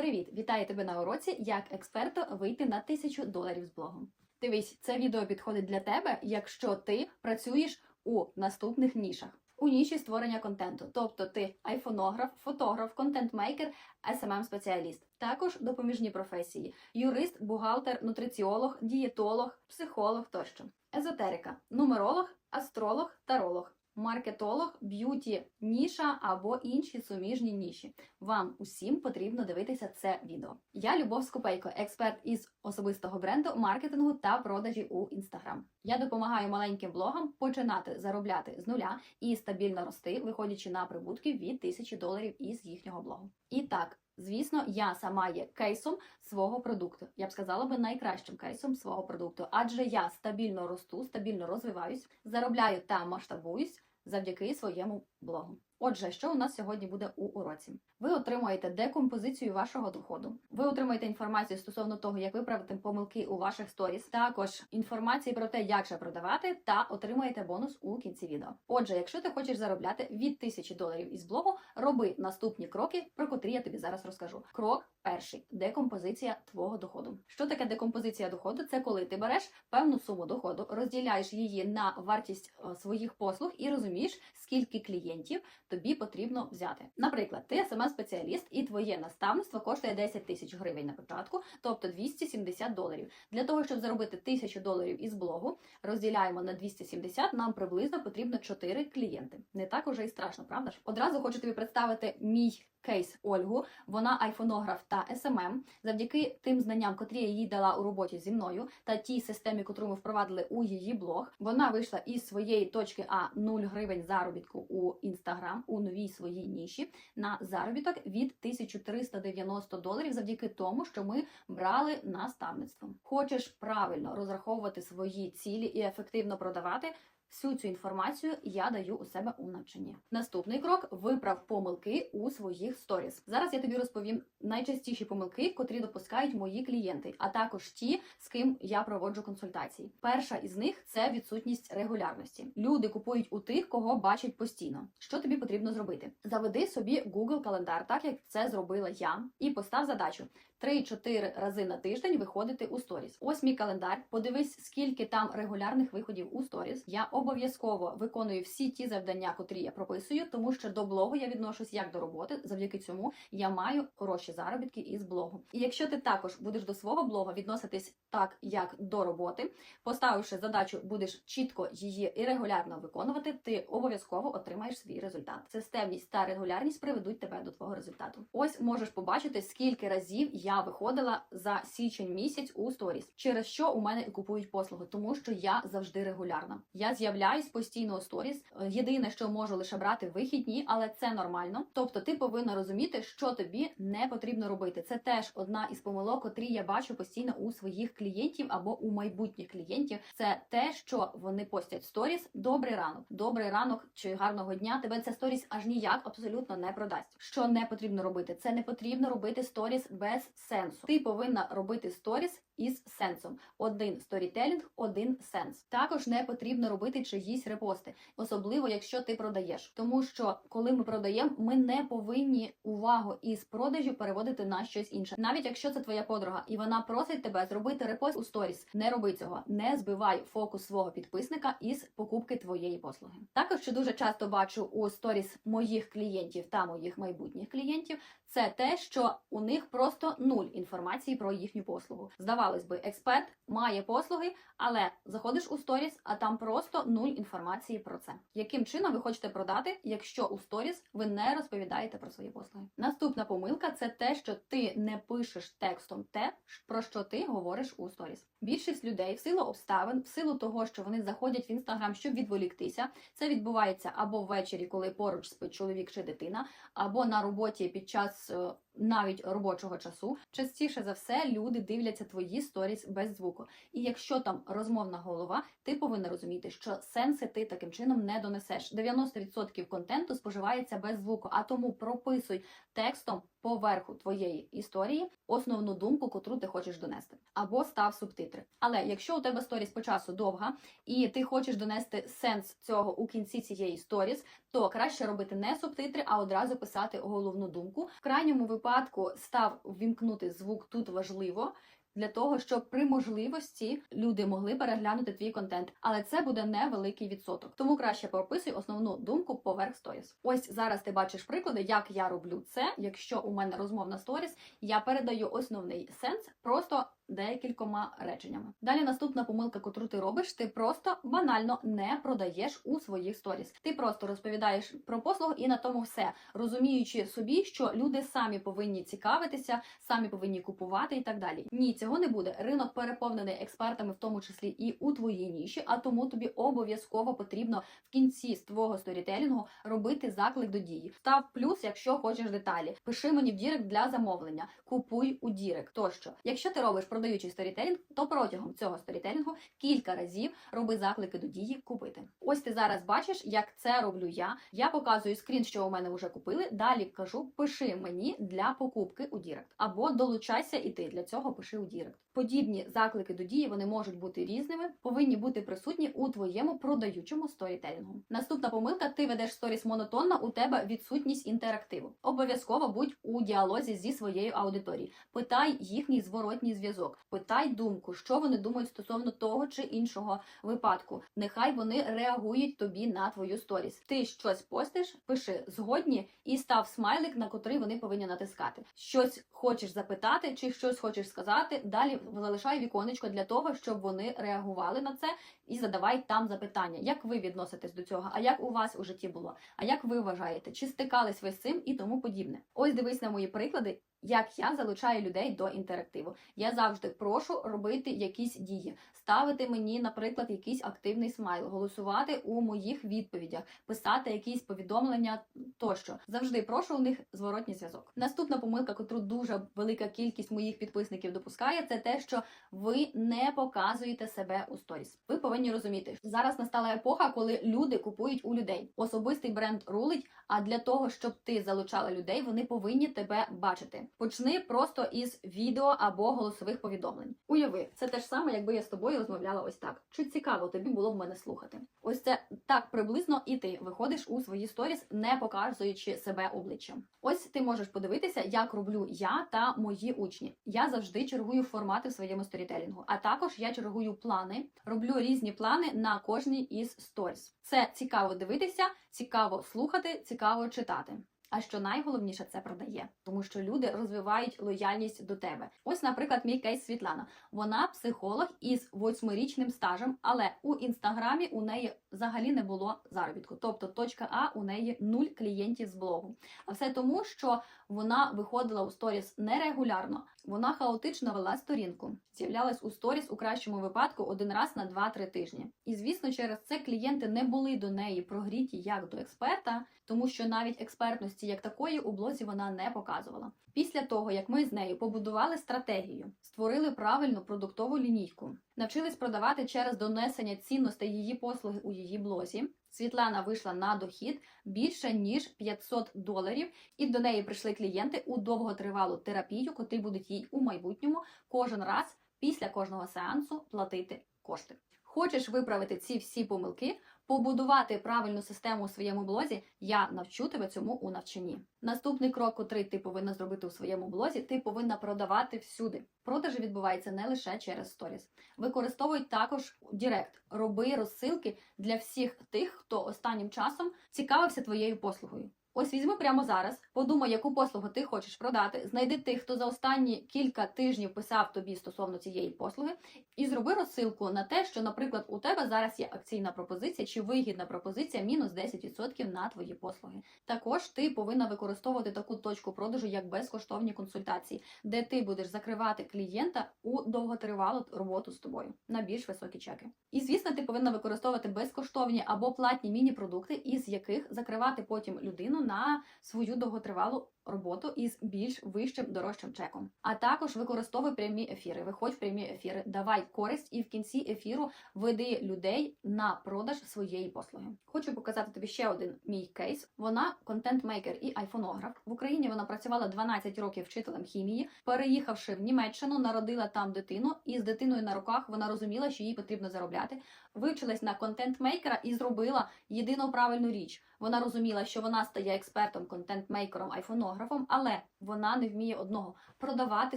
Привіт! Вітаю тебе на уроці, як експерту вийти на тисячу доларів з блогом. Дивись, це відео підходить для тебе, якщо ти працюєш у наступних нішах. У ніші створення контенту, тобто ти айфонограф, фотограф, контент-мейкер, smm спеціаліст також допоміжні професії: юрист, бухгалтер, нутриціолог, дієтолог, психолог тощо, езотерика, нумеролог, астролог, таролог. Маркетолог, б'юті, ніша або інші суміжні ніші. Вам усім потрібно дивитися це відео. Я Любов Скупейко, експерт із особистого бренду, маркетингу та продажі у Інстаграм. Я допомагаю маленьким блогам починати заробляти з нуля і стабільно рости, виходячи на прибутки від тисячі доларів із їхнього блогу. І так. Звісно, я сама є кейсом свого продукту. Я б сказала би найкращим кейсом свого продукту, адже я стабільно росту, стабільно розвиваюсь, заробляю та масштабуюсь завдяки своєму блогу. Отже, що у нас сьогодні буде у уроці? Ви отримуєте декомпозицію вашого доходу. Ви отримуєте інформацію стосовно того, як виправити помилки у ваших сторіс. Також інформації про те, як же продавати, та отримуєте бонус у кінці відео. Отже, якщо ти хочеш заробляти від 1000 доларів із блогу, роби наступні кроки, про котрі я тобі зараз розкажу. Крок перший декомпозиція твого доходу. Що таке декомпозиція доходу? Це коли ти береш певну суму доходу, розділяєш її на вартість е, своїх послуг і розумієш, скільки клієнтів тобі потрібно взяти. Наприклад, ти СМС-спеціаліст і твоє наставництво коштує 10 тисяч гривень на початку, тобто 270 доларів. Для того, щоб заробити 1000 доларів із блогу, розділяємо на 270, нам приблизно потрібно 4 клієнти. Не так уже і страшно, правда ж? Одразу хочу тобі представити мій кейс Ольгу. Вона айфонограф та СММ. Завдяки тим знанням, котрі я їй дала у роботі зі мною, та тій системі, котру ми впровадили у її блог. Вона вийшла із своєї точки А 0 гривень заробітку у інстаграм у новій своїй ніші на заробіток від 1390 доларів, завдяки тому, що ми брали наставництво. Хочеш правильно розраховувати свої цілі і ефективно продавати. Всю цю інформацію я даю у себе у навчанні. Наступний крок виправ помилки у своїх сторіс. Зараз я тобі розповім найчастіші помилки, котрі допускають мої клієнти, а також ті, з ким я проводжу консультації. Перша із них це відсутність регулярності. Люди купують у тих, кого бачать постійно. Що тобі потрібно зробити? Заведи собі Google календар, так як це зробила я, і постав задачу 3-4 рази на тиждень виходити у сторіс. Ось мій календар. Подивись, скільки там регулярних виходів у сторіс. Я обов'язково виконую всі ті завдання, котрі я прописую, тому що до блогу я відношусь як до роботи. Завдяки цьому я маю хороші заробітки із блогу. І якщо ти також будеш до свого блогу відноситись так, як до роботи, поставивши задачу, будеш чітко її і регулярно виконувати, ти обов'язково отримаєш свій результат. Системність та регулярність приведуть тебе до твого результату. Ось можеш побачити, скільки разів я виходила за січень місяць у сторіс, через що у мене купують послуги, тому що я завжди регулярна. Я з'являюсь постійно у сторіс. Е, Єдине, що можу лише брати вихідні, але це нормально. Тобто, ти повинна розуміти, що тобі не потрібно робити. Це теж одна із помилок, котрі я бачу постійно у своїх клієнтів або у майбутніх клієнтів. Це те, що вони постять сторіс. Добрий ранок, добрий ранок чи гарного дня. Тебе ця сторіс аж ніяк абсолютно не продасть. Що не потрібно робити? Це не потрібно робити сторіс без сенсу. Ти повинна робити сторіс із сенсом. Один сторітелінг, один сенс. Також не потрібно робити чиїсь репости, особливо якщо ти продаєш. Тому що коли ми продаємо, ми не повинні увагу із продажу переводити на щось інше. Навіть якщо це твоя подруга, і вона просить тебе зробити репост у сторіс. Не роби цього, не збивай фокус свого підписника із покупки твоєї послуги. Також що дуже часто бачу у сторіс моїх клієнтів та моїх майбутніх клієнтів, це те, що у них просто нуль інформації про їхню послугу. Здавалось би, експерт має послуги, але заходиш у сторіс, а там просто нуль інформації про це. Яким чином ви хочете продати, якщо у сторіс ви не розповідаєте про свої послуги? Наступна помилка це те, що ти не пишеш текстом те, про що ти говориш у сторіс. Більшість людей в силу обставин, в силу того, що вони заходять в інстаграм, щоб відволіктися. Це відбувається або ввечері, коли поруч спить чоловік чи дитина, або на роботі під час so навіть робочого часу. Частіше за все люди дивляться твої сторіс без звуку. І якщо там розмовна голова, ти повинна розуміти, що сенси ти таким чином не донесеш. 90% контенту споживається без звуку, а тому прописуй текстом поверху твоєї історії основну думку, котру ти хочеш донести, або став субтитри. Але якщо у тебе сторіс по часу довга, і ти хочеш донести сенс цього у кінці цієї сторіс, то краще робити не субтитри, а одразу писати головну думку. В крайньому випадку випадку став ввімкнути звук тут важливо. Для того щоб при можливості люди могли переглянути твій контент, але це буде невеликий відсоток. Тому краще прописуй основну думку поверх сторіс. Ось зараз ти бачиш приклади, як я роблю це. Якщо у мене розмовна сторіс, я передаю основний сенс просто декількома реченнями. Далі наступна помилка, котру ти робиш, ти просто банально не продаєш у своїх сторіс. Ти просто розповідаєш про послугу і на тому все, розуміючи собі, що люди самі повинні цікавитися, самі повинні купувати і так далі. Ні, цього не буде. Ринок переповнений експертами, в тому числі і у твоїй ніші, а тому тобі обов'язково потрібно в кінці з твого сторітелінгу робити заклик до дії. Став плюс, якщо хочеш деталі. Пиши мені в Дірект для замовлення, купуй у Дірект тощо. Якщо ти робиш продаючий сторітелінг, то протягом цього сторітелінгу кілька разів роби заклики до дії купити. Ось ти зараз бачиш, як це роблю я. Я показую скрін, що у мене вже купили. Далі кажу, пиши мені для покупки у Дірект. Або долучайся і ти для цього пиши у Дірект. Подібні заклики до дії вони можуть бути різними, повинні бути присутні у твоєму продаючому сторітелінгу. Наступна помилка: ти ведеш сторіс монотонно, у тебе відсутність інтерактиву. Обов'язково будь у діалозі зі своєю аудиторією. Питай їхній зворотній зв'язок, питай думку, що вони думають стосовно того чи іншого випадку. Нехай вони реагують тобі на твою сторіс. Ти щось постиш, пиши згодні і став смайлик, на котрий вони повинні натискати. Щось хочеш запитати, чи щось хочеш сказати. Далі залишай віконечко для того, щоб вони реагували на це і задавай там запитання, як ви відноситесь до цього, а як у вас у житті було, а як ви вважаєте, чи стикались ви з цим і тому подібне. Ось дивись на мої приклади. Як я залучаю людей до інтерактиву, я завжди прошу робити якісь дії, ставити мені, наприклад, якийсь активний смайл, голосувати у моїх відповідях, писати якісь повідомлення тощо. Завжди прошу у них зворотній зв'язок. Наступна помилка, котру дуже велика кількість моїх підписників допускає, це те, що ви не показуєте себе у сторіс. Ви повинні розуміти, що зараз настала епоха, коли люди купують у людей. Особистий бренд рулить. А для того, щоб ти залучала людей, вони повинні тебе бачити. Почни просто із відео або голосових повідомлень. Уяви, це те ж саме, якби я з тобою розмовляла ось так. Чи цікаво тобі було б мене слухати? Ось це так приблизно і ти виходиш у свої сторіс, не показуючи себе обличчям. Ось ти можеш подивитися, як роблю я та мої учні. Я завжди чергую формати в своєму сторітелінгу, а також я чергую плани, роблю різні плани на кожній із сторіс. Це цікаво дивитися, цікаво слухати, цікаво читати. А що найголовніше це продає, тому що люди розвивають лояльність до тебе. Ось, наприклад, мій кейс Світлана. Вона психолог із восьмирічним стажем, але у інстаграмі у неї взагалі не було заробітку. Тобто, точка А у неї нуль клієнтів з блогу. А все тому, що вона виходила у сторіс нерегулярно. Вона хаотично вела сторінку, з'являлась у сторіс у кращому випадку один раз на 2-3 тижні. І звісно, через це клієнти не були до неї прогріті як до експерта, тому що навіть експертності як такої у блозі вона не показувала. Після того, як ми з нею побудували стратегію, створили правильну продуктову лінійку, навчились продавати через донесення цінностей її послуги у її блозі. Світлана вийшла на дохід більше ніж 500 доларів, і до неї прийшли клієнти у довготривалу терапію, котрі будуть їй у майбутньому кожен раз після кожного сеансу платити кошти. Хочеш виправити ці всі помилки, побудувати правильну систему у своєму блозі, я навчу тебе цьому у навчанні. Наступний крок, котрий ти повинна зробити у своєму блозі, ти повинна продавати всюди. Продажі відбуваються не лише через сторіс. Використовуй також Директ. Роби розсилки для всіх тих, хто останнім часом цікавився твоєю послугою. Ось візьми прямо зараз, подумай, яку послугу ти хочеш продати, знайди тих, хто за останні кілька тижнів писав тобі стосовно цієї послуги, і зроби розсилку на те, що, наприклад, у тебе зараз є акційна пропозиція чи вигідна пропозиція мінус 10% на твої послуги. Також ти повинна використовувати таку точку продажу, як безкоштовні консультації, де ти будеш закривати клієнта у довготривалу роботу з тобою на більш високі чеки. І звісно, ти повинна використовувати безкоштовні або платні міні-продукти, із яких закривати потім людину на свою довготривалу роботу із більш вищим дорожчим чеком. А також використовуй прямі ефіри. Виходь в прямі ефіри, давай користь і в кінці ефіру веди людей на продаж своєї послуги. Хочу показати тобі ще один мій кейс. Вона контент-мейкер і айфонограф. В Україні вона працювала 12 років вчителем хімії. Переїхавши в Німеччину, народила там дитину, і з дитиною на руках вона розуміла, що їй потрібно заробляти. Вивчилась на контент-мейкера і зробила єдину правильну річ. Вона розуміла, що вона стає експертом, контент-мейкером, айфонографом, але Вона не вміє одного продавати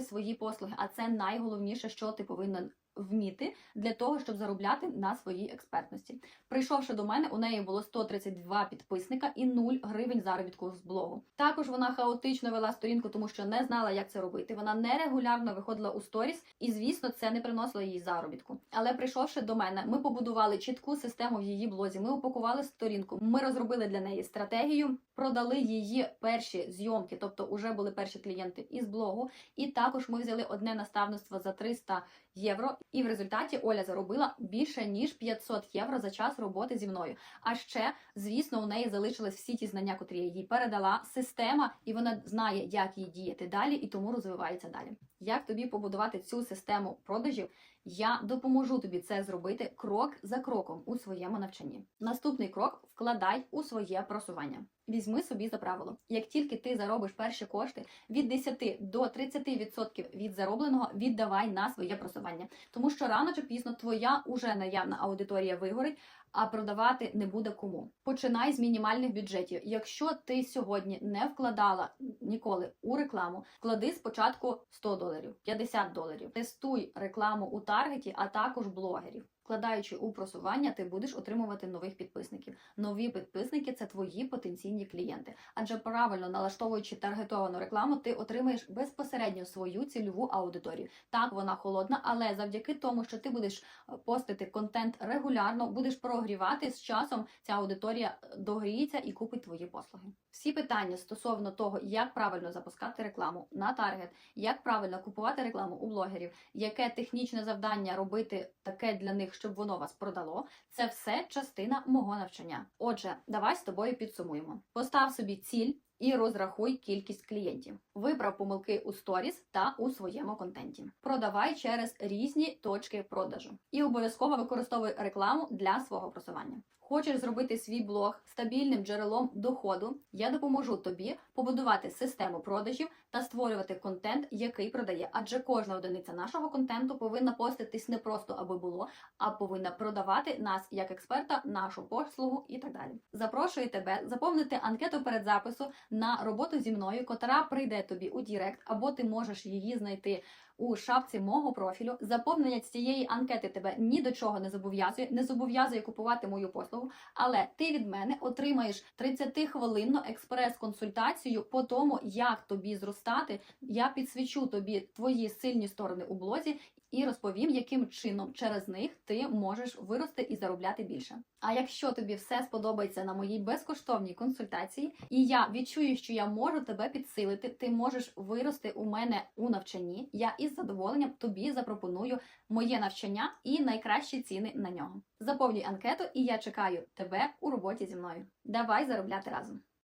свої послуги, а це найголовніше, що ти повинен вміти для того, щоб заробляти на своїй експертності. Прийшовши до мене, у неї було 132 підписника і 0 гривень заробітку з блогу. Також вона хаотично вела сторінку, тому що не знала, як це робити. Вона нерегулярно виходила у сторіс, і звісно, це не приносило їй заробітку. Але прийшовши до мене, ми побудували чітку систему в її блозі. Ми упакували сторінку. Ми розробили для неї стратегію, продали її перші зйомки, тобто вже були перші клієнти із блогу. І також ми взяли одне наставництво за 300 євро. І в результаті Оля заробила більше ніж 500 євро за час роботи зі мною. А ще, звісно, у неї залишились всі ті знання, котрі я їй передала система, і вона знає, як їй діяти далі, і тому розвивається далі. Як тобі побудувати цю систему продажів? Я допоможу тобі це зробити крок за кроком у своєму навчанні. Наступний крок вкладай у своє просування. Візьми собі за правило. Як тільки ти заробиш перші кошти від 10 до 30% від заробленого, віддавай на своє просування. Тому що рано чи пізно твоя уже наявна аудиторія вигорить, а продавати не буде кому. Починай з мінімальних бюджетів. Якщо ти сьогодні не вкладала ніколи у рекламу, вклади спочатку 100 доларів, 50 доларів. Тестуй рекламу у таргеті, а також блогерів. Вкладаючи у просування, ти будеш отримувати нових підписників. Нові підписники це твої потенційні клієнти. Адже правильно налаштовуючи таргетовану рекламу, ти отримаєш безпосередньо свою цільову аудиторію. Так, вона холодна, але завдяки тому, що ти будеш е, постити контент регулярно, будеш прогрівати з часом. Ця аудиторія е, догріється і купить твої послуги. Всі питання стосовно того, як правильно запускати рекламу на таргет, як правильно купувати рекламу у блогерів, яке технічне завдання робити таке для них, щоб воно вас продало. Це все частина мого навчання. Отже, давай з тобою підсумуємо. Постав собі ціль. І розрахуй кількість клієнтів. Виправ помилки у сторіс та у своєму контенті. Продавай через різні точки продажу. І обов'язково використовуй рекламу для свого просування. Хочеш зробити свій блог стабільним джерелом доходу? Я допоможу тобі побудувати систему продажів та створювати контент, який продає. Адже кожна одиниця нашого контенту повинна поститись не просто аби було, а повинна продавати нас як експерта, нашу послугу і так далі. Запрошую тебе заповнити анкету перед запису на роботу зі мною, котра прийде тобі у Дірект, або ти можеш її знайти у шапці мого профілю. Заповнення цієї анкети тебе ні до чого не зобов'язує, не зобов'язує купувати мою послугу, але ти від мене отримаєш 30-хвилинну експрес-консультацію по тому, як тобі зростати. Я підсвічу тобі твої сильні сторони у блозі і розповім, яким чином через них ти можеш вирости і заробляти більше. А якщо тобі все сподобається на моїй безкоштовній консультації, і я відчую, що я можу тебе підсилити, ти можеш вирости у мене у навчанні. Я із задоволенням тобі запропоную моє навчання і найкращі ціни на нього. Заповнюй анкету, і я чекаю тебе у роботі зі мною. Давай заробляти разом.